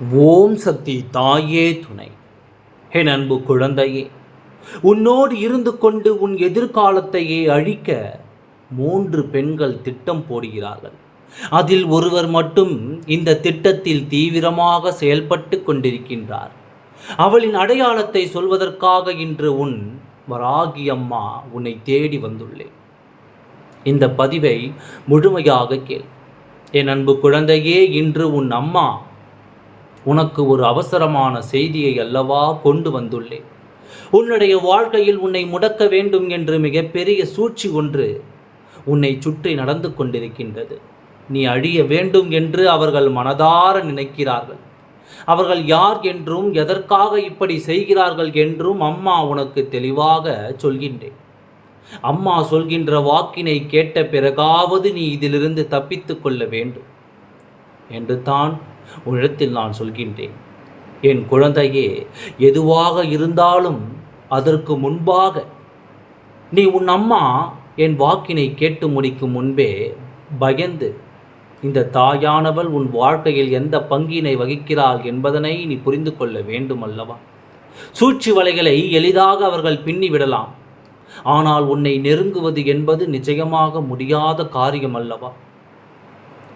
ஓம் சக்தி தாயே துணை. என் அன்பு குழந்தையே உன்னோடு இருந்து கொண்டு உன் எதிர்காலத்தையே அழிக்க மூன்று பெண்கள் திட்டம் போடுகிறார்கள். அதில் ஒருவர் மட்டும் இந்த திட்டத்தில் தீவிரமாக செயல்பட்டு கொண்டிருக்கின்றார். அவளின் அடையாளத்தை சொல்வதற்காக இன்று உன் வராகி அம்மா உன்னை தேடி வந்துள்ளேன் இந்த பதிவை முழுமையாக கேள். என் அன்பு குழந்தையே இன்று உன் அம்மா உனக்கு ஒரு அவசரமான செய்தியை அல்லவா கொண்டு வந்துள்ளேன் உன்னுடைய வாழ்க்கையில் உன்னை முடக்க வேண்டும் என்று மிகப்பெரிய சூழ்ச்சி ஒன்று உன்னை சுற்றி நடந்து கொண்டிருக்கின்றது. நீ அழிய வேண்டும் என்று அவர்கள் மனதார நினைக்கிறார்கள். அவர்கள் யார் என்றும் எதற்காக இப்படி செய்கிறார்கள் என்றும் அம்மா உனக்கு தெளிவாக சொல்கின்றேன். அம்மா சொல்கின்ற வாக்கினை கேட்ட பிறகாவது நீ இதிலிருந்து தப்பித்து கொள்ள வேண்டும். என்று தான் உன்னிடத்தில் நான் சொல்கின்றேன். என் குழந்தையே எதுவாக இருந்தாலும் அதற்கு முன்பாக நீ உன் அம்மா என் வாக்கினை கேட்டு முடிக்கும் முன்பே பயந்து இந்த தாயானவள் உன் வாழ்க்கையில் எந்த பங்கினை வகிக்கிறாள் என்பதனை நீ புரிந்து கொள்ள வேண்டும் அல்லவா சூழ்ச்சி வலைகளை எளிதாக அவர்கள் பின்னி விடலாம். ஆனால் உன்னை நெருங்குவது என்பது நிச்சயமாக முடியாத காரியம் அல்லவா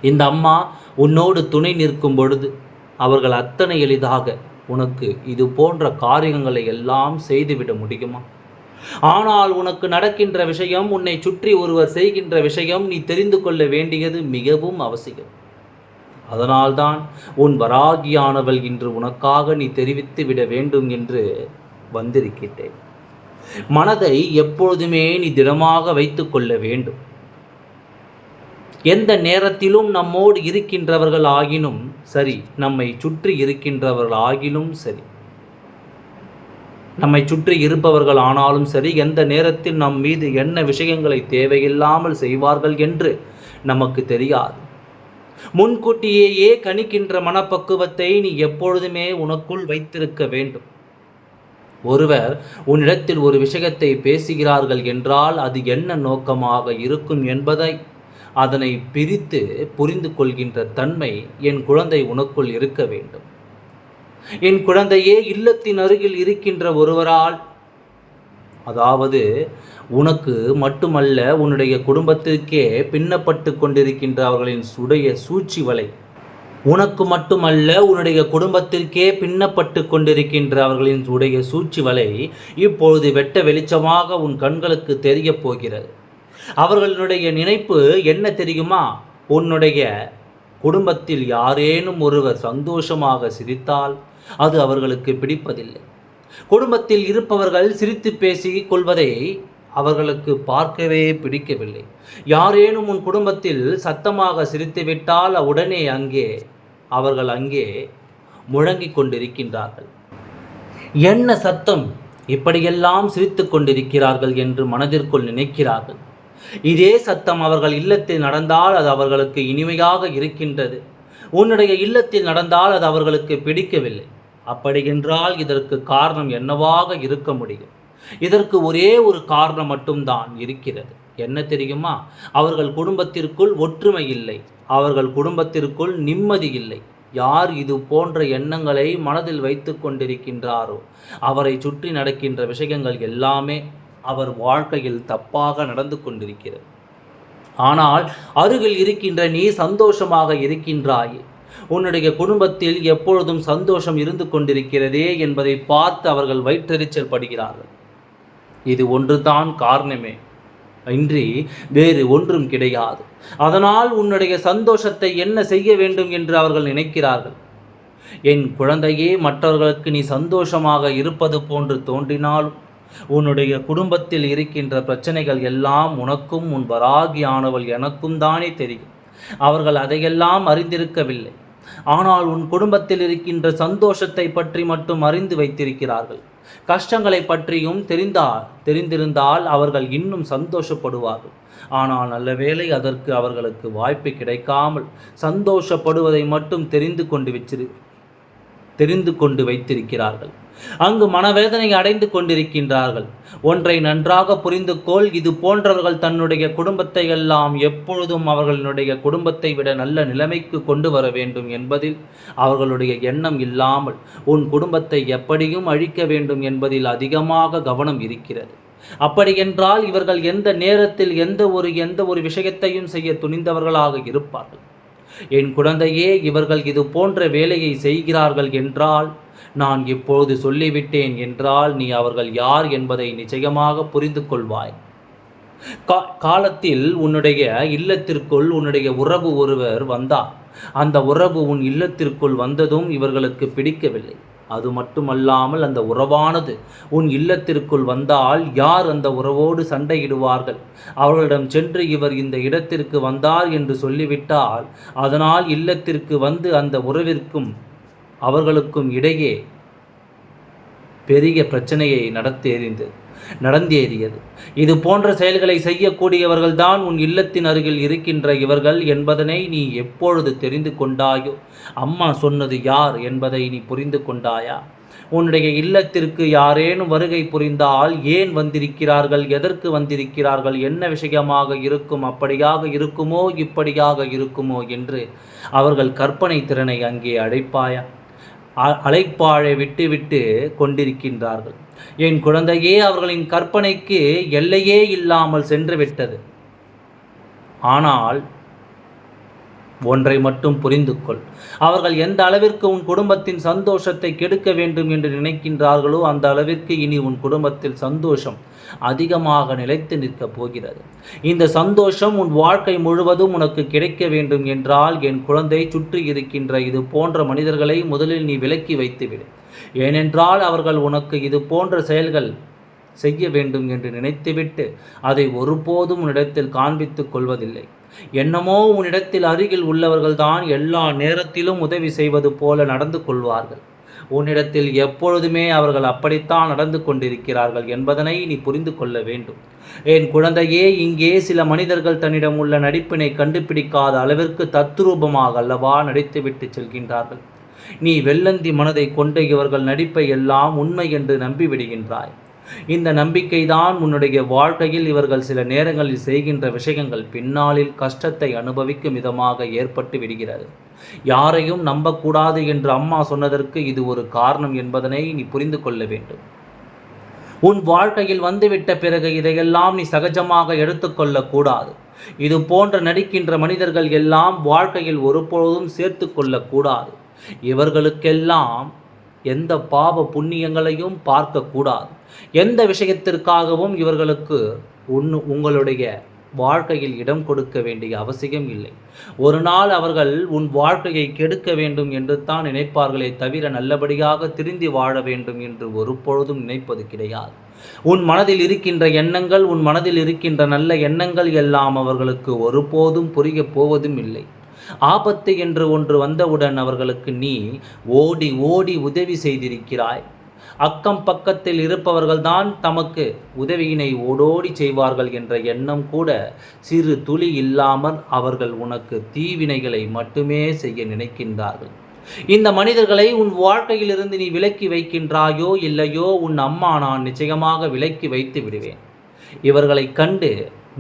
இந்த அம்மா உன்னோடு துணை நிற்கும் பொழுது அவர்கள் அத்தனை எளிதாக உனக்கு இது போன்ற காரியங்களை எல்லாம் செய்துவிட முடியுமா? ஆனால் உனக்கு நடக்கின்ற விஷயம் உன்னை சுற்றி ஒருவர் செய்கின்ற விஷயம் நீ தெரிந்து கொள்ள வேண்டியது மிகவும் அவசியம். அதனால்தான் உன் வராகியானவள் இன்று உனக்காக நீ தெரிவித்து விட வேண்டும் என்று வந்திருக்கிறேன் மனதை எப்பொழுதுமே நீ திடமாக வைத்துக்கொள்ள வேண்டும். எந்த நேரத்திலும் நம்மோடு இருக்கின்றவர்கள் ஆகினும் சரி நம்மை சுற்றி இருக்கின்றவர்கள் ஆகினும் சரி. நம்மை சுற்றி இருப்பவர்கள் ஆனாலும் சரி எந்த நேரத்தில் நம் மீது என்ன விஷயங்களை தேவையில்லாமல் செய்வார்கள் என்று நமக்கு தெரியாது. முன்கூட்டியேயே கணிக்கின்ற மனப்பக்குவத்தை நீ எப்பொழுதுமே உனக்குள் வைத்திருக்க வேண்டும். ஒருவர் உன்னிடத்தில் ஒரு விஷயத்தை பேசுகிறார்கள் என்றால் அது என்ன நோக்கமாக இருக்கும் என்பதை அதனை பிரித்து புரிந்து கொள்கின்ற தன்மை என் குழந்தை உனக்குள் இருக்க வேண்டும். என் குழந்தையே இல்லத்தின் அருகில் இருக்கின்ற ஒருவரால் அதாவது உனக்கு மட்டுமல்ல உன்னுடைய குடும்பத்திற்கே பின்னப்பட்டு கொண்டிருக்கின்ற அவர்களின் சுடைய சூழ்ச்சி வலை. உனக்கு மட்டுமல்ல உன்னுடைய குடும்பத்திற்கே பின்னப்பட்டு கொண்டிருக்கின்ற அவர்களின் உடைய சூழ்ச்சி வலை இப்பொழுது வெட்ட வெளிச்சமாக உன் கண்களுக்கு தெரியப் போகிறது. அவர்களுடைய நினைப்பு என்ன தெரியுமா? உன்னுடைய குடும்பத்தில் யாரேனும் ஒருவர் சந்தோஷமாக சிரித்தால் அது அவர்களுக்கு பிடிப்பதில்லை. குடும்பத்தில் இருப்பவர்கள் சிரித்து பேசி கொள்வதை அவர்களுக்கு பார்க்கவே பிடிக்கவில்லை. யாரேனும் உன் குடும்பத்தில் சத்தமாக சிரித்துவிட்டால் உடனே அங்கே அவர்கள் அங்கே முழங்கிக் கொண்டிருக்கின்றார்கள். என்ன சத்தம்? இப்படியெல்லாம் சிரித்து கொண்டிருக்கிறார்கள் என்று மனதிற்குள் நினைக்கிறார்கள். இதே சத்தம் அவர்கள் இல்லத்தில் நடந்தால் அது அவர்களுக்கு இனிமையாக இருக்கின்றது. உன்னுடைய இல்லத்தில் நடந்தால் அது அவர்களுக்கு பிடிக்கவில்லை. அப்படி என்றால் இதற்கு காரணம் என்னவாக இருக்க முடியும்? இதற்கு ஒரே ஒரு காரணம் மட்டும்தான் இருக்கிறது. என்ன தெரியுமா? அவர்கள் குடும்பத்திற்குள் ஒற்றுமை இல்லை. அவர்கள் குடும்பத்திற்குள் நிம்மதி இல்லை. யார் இது போன்ற எண்ணங்களை மனதில் வைத்து கொண்டிருக்கின்றாரோ அவரை சுற்றி நடக்கின்ற விஷயங்கள் எல்லாமே அவர் வாழ்க்கையில் தப்பாக நடந்து கொண்டிருக்கிறது. ஆனால் அருகில் இருக்கின்ற நீ சந்தோஷமாக இருக்கின்றாய். உன்னுடைய குடும்பத்தில் எப்பொழுதும் சந்தோஷம் இருந்து கொண்டிருக்கிறதே என்பதை பார்த்து அவர்கள் வயிற்றெரிச்சல் படுகிறார்கள். இது ஒன்றுதான் காரணமே. இன்றி வேறு ஒன்றும் கிடையாது. அதனால் உன்னுடைய சந்தோஷத்தை என்ன செய்ய வேண்டும் என்று அவர்கள் நினைக்கிறார்கள். என் குழந்தையே மற்றவர்களுக்கு நீ சந்தோஷமாக இருப்பது போன்று தோன்றினாலும் உன்னுடைய குடும்பத்தில் இருக்கின்ற பிரச்சனைகள் எல்லாம் உனக்கும் உன் வராகியானவள் எனக்கும் தானே தெரியும். அவர்கள் அதையெல்லாம் அறிந்திருக்கவில்லை. ஆனால் உன் குடும்பத்தில் இருக்கின்ற சந்தோஷத்தை பற்றி மட்டும் அறிந்து வைத்திருக்கிறார்கள். கஷ்டங்களை பற்றியும் தெரிந்தால் தெரிந்திருந்தால் அவர்கள் இன்னும் சந்தோஷப்படுவார்கள். ஆனால் நல்ல வேளை அதற்கு அவர்களுக்கு வாய்ப்பு கிடைக்காமல் சந்தோஷப்படுவதை மட்டும் தெரிந்து கொண்டு வச்சிரு தெரிந்து கொண்டு வைத்திருக்கிறார்கள். அங்கு மனவேதனை அடைந்து கொண்டிருக்கின்றார்கள். ஒன்றை நன்றாக புரிந்து கொள் இது போன்றவர்கள் தன்னுடைய குடும்பத்தை எல்லாம் எப்பொழுதும் அவர்களுடைய குடும்பத்தை விட நல்ல நிலைமைக்கு கொண்டு வர வேண்டும் என்பதில் அவர்களுடைய எண்ணம் இல்லாமல் உன் குடும்பத்தை எப்படியும் அழிக்க வேண்டும் என்பதில் அதிகமாக கவனம் இருக்கிறது. அப்படியென்றால் இவர்கள் எந்த நேரத்தில் எந்த ஒரு எந்த ஒரு விஷயத்தையும் செய்ய துணிந்தவர்களாக இருப்பார்கள். என் குழந்தையே இவர்கள் இது போன்ற வேலையை செய்கிறார்கள் என்றால் நான் இப்பொழுது சொல்லிவிட்டேன் என்றால் நீ அவர்கள் யார் என்பதை நிச்சயமாக புரிந்து கொள்வாய் கா காலத்தில் உன்னுடைய இல்லத்திற்குள் உன்னுடைய உறவு ஒருவர் வந்தார். அந்த உறவு உன் இல்லத்திற்குள் வந்ததும் இவர்களுக்கு பிடிக்கவில்லை. அது மட்டுமல்லாமல் அந்த உறவானது உன் இல்லத்திற்குள் வந்தால் யார் அந்த உறவோடு சண்டையிடுவார்கள்? அவர்களிடம் சென்று இவர் இந்த இடத்திற்கு வந்தார் என்று சொல்லிவிட்டால் அதனால் இல்லத்திற்கு வந்து அந்த உறவிற்கும் அவர்களுக்கும் இடையே பெரிய பிரச்சனையை நடத்தேறிந்தது நடந்தேறியது இது போன்ற செயல்களை செய்யக்கூடியவர்கள்தான் உன் இல்லத்தின் அருகில் இருக்கின்ற இவர்கள் என்பதனை நீ எப்பொழுது தெரிந்து கொண்டாயோ அம்மா சொன்னது யார் என்பதை நீ புரிந்து கொண்டாயா? உன்னுடைய இல்லத்திற்கு யாரேனும் வருகை புரிந்தால் ஏன் வந்திருக்கிறார்கள் எதற்கு வந்திருக்கிறார்கள் என்ன விஷயமாக இருக்கும் அப்படியாக இருக்குமோ இப்படியாக இருக்குமோ என்று அவர்கள் கற்பனை திறனை அங்கே அடைப்பாயா? அழைப்பாழை விட்டுவிட்டு கொண்டிருக்கின்றார்கள். என் குழந்தையே அவர்களின் கற்பனைக்கு எல்லையே இல்லாமல் சென்று விட்டது. ஆனால் ஒன்றை மட்டும் புரிந்து கொள் அவர்கள் எந்த அளவிற்கு உன் குடும்பத்தின் சந்தோஷத்தை கெடுக்க வேண்டும் என்று நினைக்கின்றார்களோ அந்த அளவிற்கு இனி உன் குடும்பத்தில் சந்தோஷம் அதிகமாக நிலைத்து நிற்கப் போகிறது. இந்த சந்தோஷம் உன் வாழ்க்கை முழுவதும் உனக்கு கிடைக்க வேண்டும் என்றால் என் குழந்தை சுற்றி இருக்கின்ற இது போன்ற மனிதர்களை முதலில் நீ விலக்கி வைத்துவிடு. ஏனென்றால் அவர்கள் உனக்கு இது போன்ற செயல்கள் செய்ய வேண்டும் என்று நினைத்துவிட்டு அதை ஒருபோதும் உன்னிடத்தில் காண்பித்துக் கொள்வதில்லை. என்னமோ உன்னிடத்தில் அருகில் உள்ளவர்கள்தான் எல்லா நேரத்திலும் உதவி செய்வது போல நடந்து கொள்வார்கள். உன்னிடத்தில் எப்பொழுதுமே அவர்கள் அப்படித்தான் நடந்து கொண்டிருக்கிறார்கள் என்பதனை நீ புரிந்து கொள்ள வேண்டும். என் குழந்தையே இங்கே சில மனிதர்கள் தன்னிடம் உள்ள நடிப்பினை கண்டுபிடிக்காத அளவிற்கு தத்ரூபமாக அல்லவா நடித்துவிட்டு செல்கின்றார்கள். நீ வெள்ளந்தி மனதை கொண்ட இவர்கள் நடிப்பை எல்லாம் உண்மை என்று நம்பிவிடுகின்றாய். இந்த நம்பிக்கைதான் உன்னுடைய வாழ்க்கையில் இவர்கள் சில நேரங்களில் செய்கின்ற விஷயங்கள் பின்னாளில் கஷ்டத்தை அனுபவிக்கும் விதமாக ஏற்பட்டு விடுகிறது. யாரையும் நம்பக்கூடாது என்று அம்மா சொன்னதற்கு இது ஒரு காரணம் என்பதனை நீ புரிந்து கொள்ள வேண்டும். உன் வாழ்க்கையில் வந்துவிட்ட பிறகு இதையெல்லாம் நீ சகஜமாக எடுத்துக்கொள்ளக்கூடாது இது போன்ற நடிக்கின்ற மனிதர்கள் எல்லாம் வாழ்க்கையில் ஒருபொழுதும் சேர்த்து கொள்ளக்கூடாது இவர்களுக்கெல்லாம் எந்த பாவ புண்ணியங்களையும் பார்க்கக்கூடாது. எந்த விஷயத்திற்காகவும் இவர்களுக்கு ஒன்று உங்களுடைய வாழ்க்கையில் இடம் கொடுக்க வேண்டிய அவசியம் இல்லை. ஒரு நாள் அவர்கள் உன் வாழ்க்கையை கெடுக்க வேண்டும் என்று தான் நினைப்பார்களே தவிர நல்லபடியாக திருந்தி வாழ வேண்டும் என்று ஒரு பொழுதும் நினைப்பது கிடையாது. உன் மனதில் இருக்கின்ற எண்ணங்கள் உன் மனதில் இருக்கின்ற நல்ல எண்ணங்கள் எல்லாம் அவர்களுக்கு ஒருபோதும் புரிய போவதும் இல்லை. ஆபத்து என்று ஒன்று வந்தவுடன் அவர்களுக்கு நீ ஓடி ஓடி உதவி செய்திருக்கிறாய். அக்கம் பக்கத்தில் இருப்பவர்கள்தான் தமக்கு உதவியினை ஓடோடி செய்வார்கள் என்ற எண்ணம் கூட சிறு துளி இல்லாமல் அவர்கள் உனக்கு தீவினைகளை மட்டுமே செய்ய நினைக்கின்றார்கள். இந்த மனிதர்களை உன் வாழ்க்கையிலிருந்து நீ விலக்கி வைக்கின்றாயோ இல்லையோ உன் அம்மா நான் நிச்சயமாக விலக்கி வைத்து விடுவேன். இவர்களை கண்டு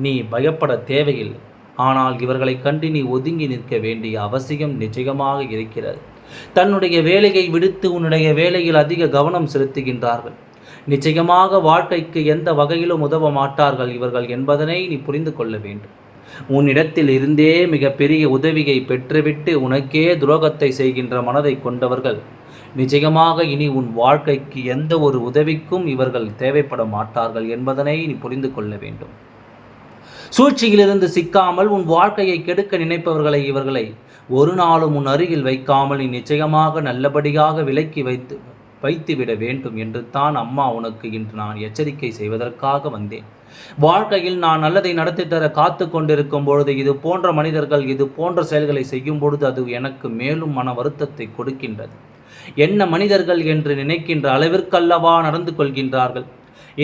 நீ பயப்பட தேவையில்லை. ஆனால் இவர்களை கண்டு நீ ஒதுங்கி நிற்க வேண்டிய அவசியம் நிச்சயமாக இருக்கிறது. தன்னுடைய வேலையை விடுத்து உன்னுடைய வேலையில் அதிக கவனம் செலுத்துகின்றார்கள். நிச்சயமாக வாழ்க்கைக்கு எந்த வகையிலும் உதவ மாட்டார்கள் இவர்கள் என்பதனை நீ புரிந்து கொள்ள வேண்டும். உன்னிடத்தில் இருந்தே மிக பெரிய உதவியை பெற்றுவிட்டு உனக்கே துரோகத்தை செய்கின்ற மனதை கொண்டவர்கள் நிச்சயமாக இனி உன் வாழ்க்கைக்கு எந்த ஒரு உதவிக்கும் இவர்கள் தேவைப்பட மாட்டார்கள் என்பதனை நீ புரிந்து கொள்ள வேண்டும். சூழ்ச்சியிலிருந்து சிக்காமல் உன் வாழ்க்கையை கெடுக்க நினைப்பவர்களை இவர்களை ஒரு நாளும் உன் அருகில் வைக்காமல் நீ நிச்சயமாக நல்லபடியாக விலக்கி வைத்து வைத்துவிட வேண்டும் என்று தான் அம்மா உனக்கு இன்று நான் எச்சரிக்கை செய்வதற்காக வந்தேன். வாழ்க்கையில் நான் நல்லதை நடத்தி தர காத்து கொண்டிருக்கும் பொழுது இது போன்ற மனிதர்கள் இது போன்ற செயல்களை செய்யும் பொழுது அது எனக்கு மேலும் மன வருத்தத்தை கொடுக்கின்றது. என்ன மனிதர்கள் என்று நினைக்கின்ற அளவிற்கல்லவா நடந்து கொள்கின்றார்கள்?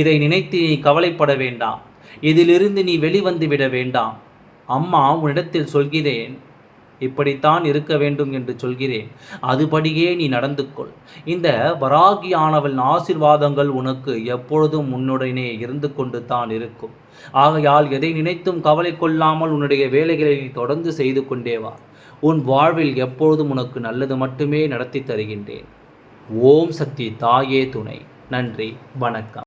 இதை நினைத்து நீ கவலைப்பட வேண்டாம். இதிலிருந்து நீ வெளிவந்து விட வேண்டாம். அம்மா உன்னிடத்தில் சொல்கிறேன். இப்படித்தான் இருக்க வேண்டும் என்று சொல்கிறேன். அதுபடியே நீ நடந்து கொள் இந்த வராகியானவள் ஆசிர்வாதங்கள் உனக்கு எப்பொழுதும் உன்னுடனே இருந்து கொண்டு தான் இருக்கும். ஆகையால் எதை நினைத்தும் கவலை கொள்ளாமல் உன்னுடைய வேலைகளை நீ தொடர்ந்து செய்து கொண்டே வா. உன் வாழ்வில் எப்பொழுதும் உனக்கு நல்லது மட்டுமே நடத்தி தருகின்றேன். ஓம் சக்தி தாயே துணை. நன்றி. வணக்கம்.